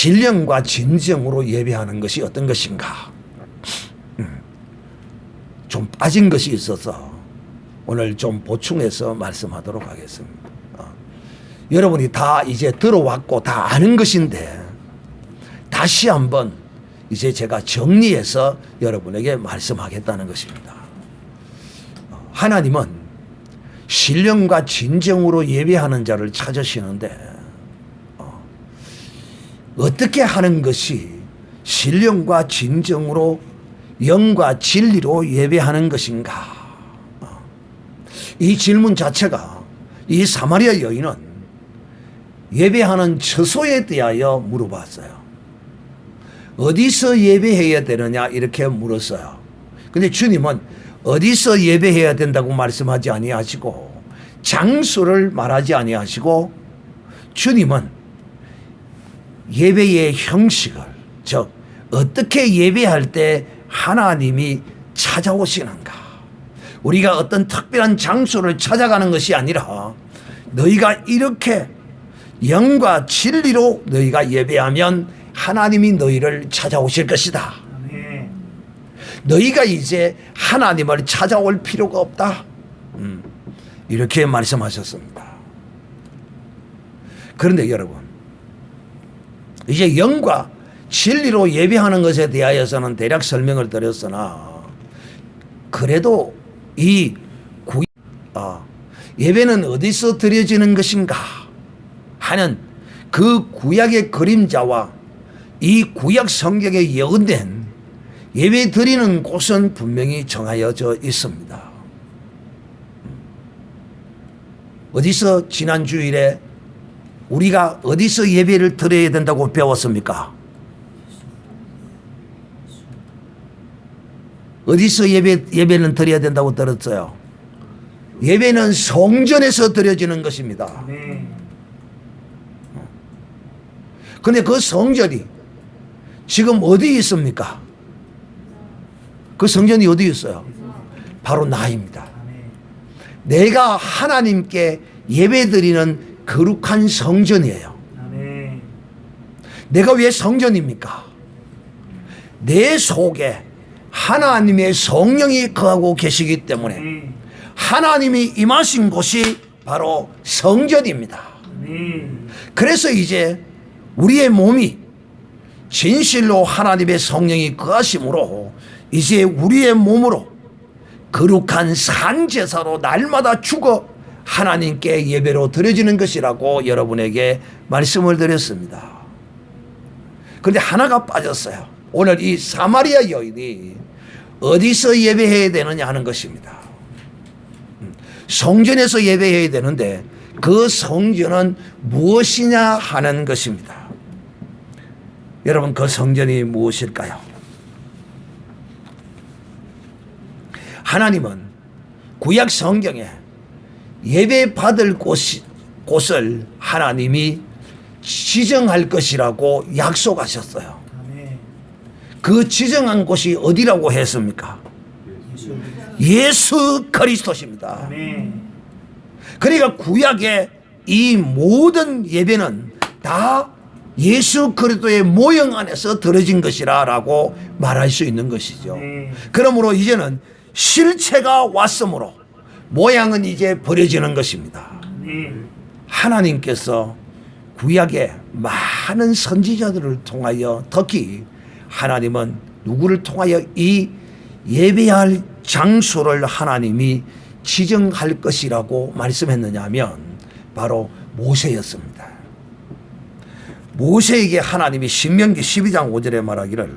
신령과 진정으로 예배하는 것이 어떤 것인가? 음, 좀 빠진 것이 있어서 오늘 좀 보충해서 말씀하도록 하겠습니다. 어, 여러분이 다 이제 들어왔고 다 아는 것인데 다시 한번 이제 제가 정리해서 여러분에게 말씀하겠다는 것입니다. 어, 하나님은 신령과 진정으로 예배하는 자를 찾으시는데 어, 어떻게 하는 것이 신령과 진정으로 영과 진리로 예배하는 것인가? 어, 이 질문 자체가 이 사마리아 여인은 예배하는 처소에 대하여 물어봤어요. 어디서 예배해야 되느냐 이렇게 물었어요. 근데 주님은 어디서 예배해야 된다고 말씀하지 아니하시고 장소를 말하지 아니하시고 주님은 예배의 형식을 즉 어떻게 예배할 때 하나님이 찾아오시는가 우리가 어떤 특별한 장소를 찾아가는 것이 아니라 너희가 이렇게 영과 진리로 너희가 예배하면 하나님이 너희를 찾아오실 것이다. 너희가 이제 하나님을 찾아올 필요가 없다. 음, 이렇게 말씀하셨습니다. 그런데 여러분, 이제 영과 진리로 예배하는 것에 대하여서는 대략 설명을 드렸으나, 그래도 이 구, 아, 예배는 어디서 드려지는 것인가 하는 그 구약의 그림자와 이 구약 성경에 예언된 예배 드리는 곳은 분명히 정하여져 있습니다. 어디서 지난 주일에 우리가 어디서 예배를 드려야 된다고 배웠습니까? 어디서 예배 예배는 드려야 된다고 들었어요? 예배는 성전에서 드려지는 것입니다. 아멘. 근데 그 성전이 지금 어디 있습니까? 그 성전이 어디 있어요? 바로 나입니다. 아멘. 내가 하나님께 예배 드리는 거룩한 성전이에요. 아멘. 내가 왜 성전입니까? 내 속에 하나님의 성령이 거하고 계시기 때문에 아멘. 하나님이 임하신 곳이 바로 성전입니다. 아멘. 그래서 이제 우리의 몸이 진실로 하나님의 성령이 거하심으로 이제 우리의 몸으로 거룩한 산제사로 날마다 죽어 하나님께 예배로 드려지는 것이라고 여러분에게 말씀을 드렸습니다. 그런데 하나가 빠졌어요. 오늘 이 사마리아 여인이 어디서 예배해야 되느냐 하는 것입니다. 음, 성전에서 예배해야 되는데 그 성전은 무엇이냐 하는 것입니다. 여러분 그 성전이 무엇일까요? 하나님은 구약 성경에 예배 받을 곳이, 곳을 하나님이 지정할 것이라고 약속하셨어요. 그 지정한 곳이 어디라고 했습니까? 예수. 그리스도십니다. 그러니까 구약의 이 모든 예배는 다 예수 그리스도의 모형 안에서 들어진 것이라라고 말할 수 있는 것이죠. 네. 그러므로 이제는 실체가 왔으므로 모양은 이제 버려지는 것입니다. 아멘. 하나님께서 구약의 많은 선지자들을 통하여 특히 하나님은 누구를 통하여 이 예배할 장소를 하나님이 지정할 것이라고 말씀했느냐 하면 바로 모세였습니다. 모세에게 하나님이 신명기 12장 5절에 말하기를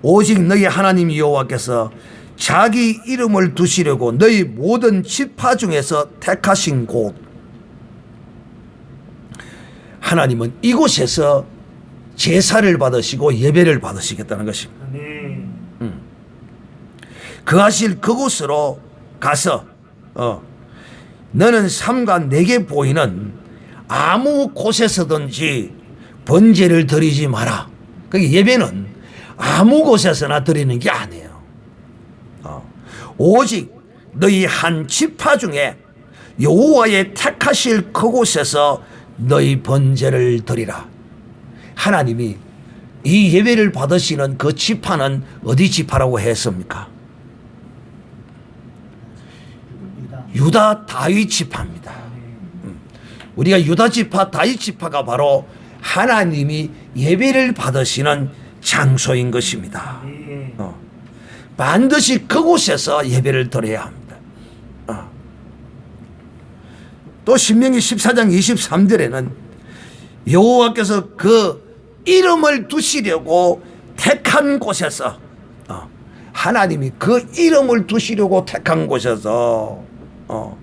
오직 너희 하나님 여호와께서 자기 이름을 두시려고 너희 모든 지파 중에서 택하신 곳 하나님은 이곳에서 제사를 받으시고 예배를 받으시겠다는 것입니다. 아멘. 그 하실 그곳으로 가서 어, 너는 삼가 내게 보이는 아무 곳에서든지 번제를 드리지 마라. 그 예배는 아무 곳에서나 드리는 게 아니에요. 어, 오직 너희 한 지파 중에 여호와의 택하실 그곳에서 너희 번제를 드리라. 하나님이 이 예배를 받으시는 그 지파는 어디 지파라고 했습니까? 유다. 유다 다윗 지파입니다. 음. 우리가 유다 지파 다윗 지파가 바로 하나님이 예배를 받으시는 장소인 것입니다. 반드시 그곳에서 예배를 드려야 합니다. 어. 또 신명기 14장 23절에는 여호와께서 그 이름을 두시려고 택한 곳에서 어. 하나님이 그 이름을 두시려고 택한 곳에서 어.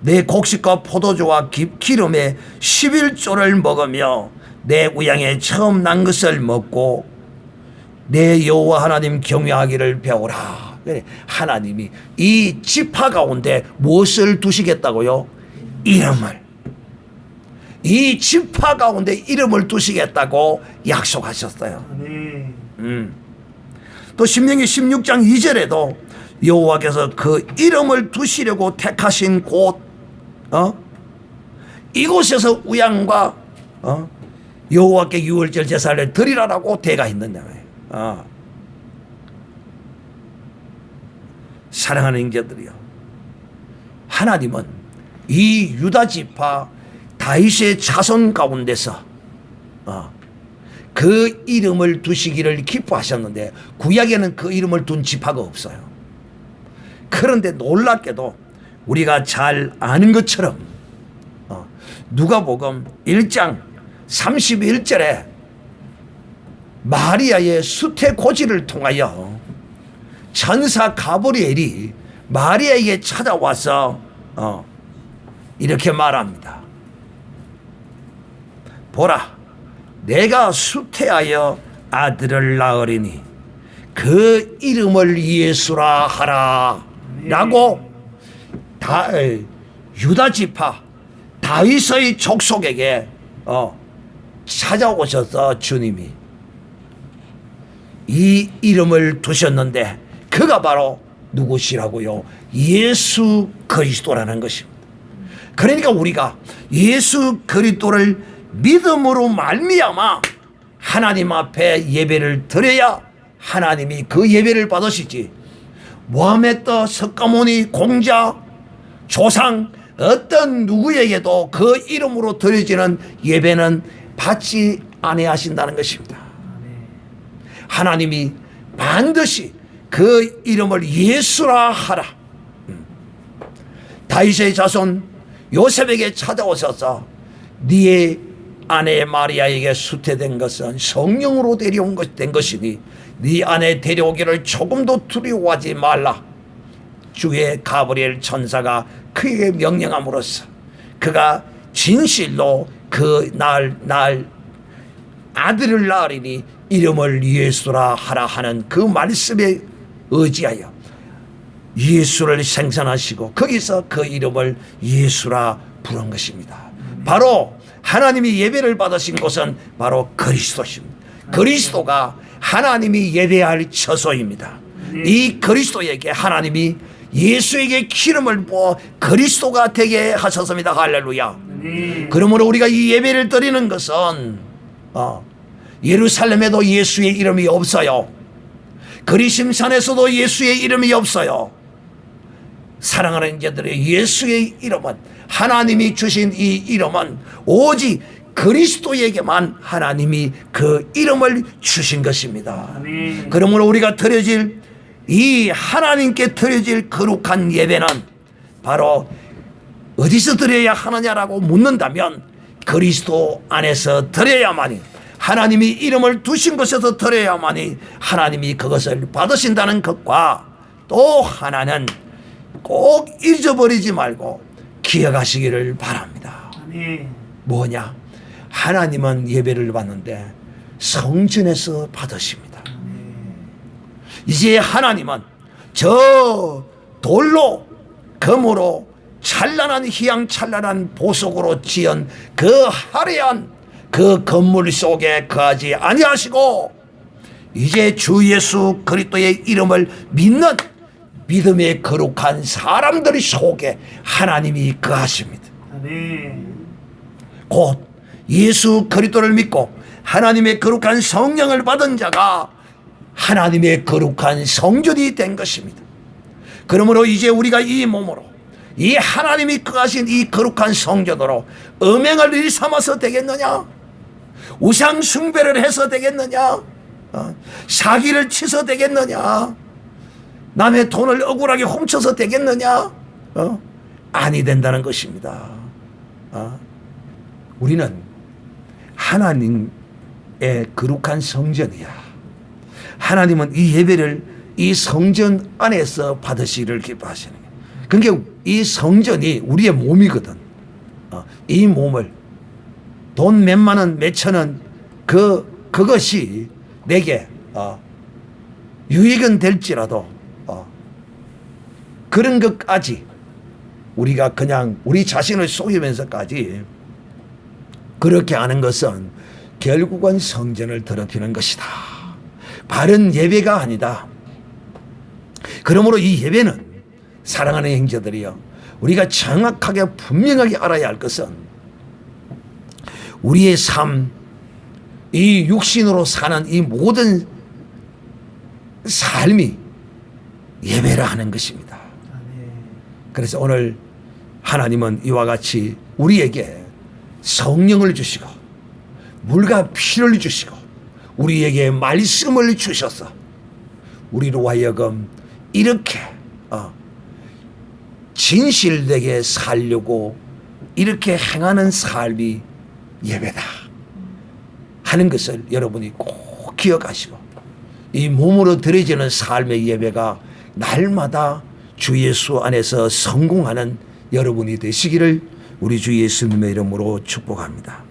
내 곡식과 포도주와 기, 기름에 11조를 먹으며 내 우양에 처음 난 것을 먹고 내 여호와 하나님 경외하기를 배우라. 하나님이 이 지파 가운데 무엇을 두시겠다고요? 이름을. 이 지파 가운데 이름을 두시겠다고 약속하셨어요. 네. 음. 또 신명기 16장 2절에도 여호와께서 그 이름을 두시려고 택하신 곳, 어? 이곳에서 우양과 어? 여호와께 유월절 제사를 드리라라고 대가 있는다. 어. 사랑하는 형제들이요. 하나님은 이 유다 지파 다윗의 자손 가운데서 어, 그 이름을 두시기를 기뻐하셨는데 구약에는 그 이름을 둔 지파가 없어요. 그런데 놀랍게도 우리가 잘 아는 것처럼 어, 누가복음 1장 31절에 마리아의 수태 고지를 통하여 천사 가브리엘이 마리아에게 찾아와서 어, 이렇게 말합니다. 보라, 내가 수태하여 아들을 낳으리니 그 이름을 예수라 하라. 라고 다, 에, 유다 지파 다윗의 족속에게 어, 찾아오셔서 주님이 이 이름을 두셨는데 그가 바로 누구시라고요? 예수 그리스도라는 것입니다. 그러니까 우리가 예수 그리스도를 믿음으로 말미암아 하나님 앞에 예배를 드려야 하나님이 그 예배를 받으시지. 모하메드, 석가모니, 공자, 조상 어떤 누구에게도 그 이름으로 드려지는 예배는 받지 아니하신다는 것입니다. 하나님이 반드시 그 이름을 예수라 하라. 음. 다윗의 자손 요셉에게 찾아오셔서 네의 아내 마리아에게 수태된 것은 성령으로 데려온 것 된 것이니 네 아내 데려오기를 조금도 두려워하지 말라. 주의 가브리엘 천사가 그에게 명령함으로써 그가 진실로 그 날 날 아들을 낳으리니 이름을 예수라 하라 하는 그 말씀에 의지하여 예수를 생산하시고 거기서 그 이름을 예수라 부른 것입니다. 바로 하나님이 예배를 받으신 곳은 바로 그리스도십니다. 그리스도가 하나님이 예배할 처소입니다. 이 그리스도에게 하나님이 예수에게 기름을 부어 그리스도가 되게 하셨습니다. 할렐루야. 네. 그러므로 우리가 이 예배를 드리는 것은 어, 예루살렘에도 예수의 이름이 없어요. 그리심산에서도 예수의 이름이 없어요. 사랑하는 자들의 예수의 이름은 하나님이 주신 이 이름은 오직 그리스도에게만 하나님이 그 이름을 주신 것입니다. 아멘. 그러므로 우리가 드려질 이 하나님께 드려질 거룩한 예배는 바로 어디서 드려야 하느냐라고 묻는다면 그리스도 안에서 드려야만이 하나님이 이름을 두신 곳에서 드려야만이 하나님이 그것을 받으신다는 것과 또 하나는 꼭 잊어버리지 말고 기억하시기를 바랍니다. 네. 뭐냐? 하나님은 예배를 받는데 성전에서 받으십니다. 이제 하나님은 저 돌로 금으로 찬란한 희양찬란한 보석으로 지은 그 화려한 그 건물 속에 거하지 아니하시고 이제 주 예수 그리스도의 이름을 믿는 믿음의 거룩한 사람들 속에 하나님이 거하십니다. 네. 곧 예수 그리스도를 믿고 하나님의 거룩한 성령을 받은 자가 하나님의 거룩한 성전이 된 것입니다. 그러므로 이제 우리가 이 몸으로 이 하나님이 거하신 이 거룩한 성전으로 음행을 일 삼아서 되겠느냐? 우상 숭배를 해서 되겠느냐? 어? 사기를 치서 되겠느냐? 남의 돈을 억울하게 훔쳐서 되겠느냐? 어? 아니 된다는 것입니다. 어? 우리는 하나님의 거룩한 성전이야. 하나님은 이 예배를 이 성전 안에서 받으시기를 기뻐하시는 거예요. 그러니까 이 성전이 우리의 몸이거든. 어, 이 몸을 돈 몇만 원, 몇천 원, 그, 그것이 내게, 어, 유익은 될지라도, 어, 그런 것까지 우리가 그냥 우리 자신을 속이면서까지 그렇게 하는 것은 결국은 성전을 더럽히는 것이다. 바른 예배가 아니다. 그러므로 이 예배는 사랑하는 형제들이여 우리가 정확하게 분명하게 알아야 할 것은 우리의 삶, 이 육신으로 사는 이 모든 삶이 예배라 하는 것입니다. 그래서 오늘 하나님은 이와 같이 우리에게 성령을 주시고 물과 피를 주시고 우리에게 말씀을 주셔서 우리로 하여금 이렇게 어, 진실되게 살려고 이렇게 행하는 삶이 예배다 하는 것을 여러분이 꼭 기억하시고 이 몸으로 드려지는 삶의 예배가 날마다 주 예수 안에서 성공하는 여러분이 되시기를 우리 주 예수님의 이름으로 축복합니다.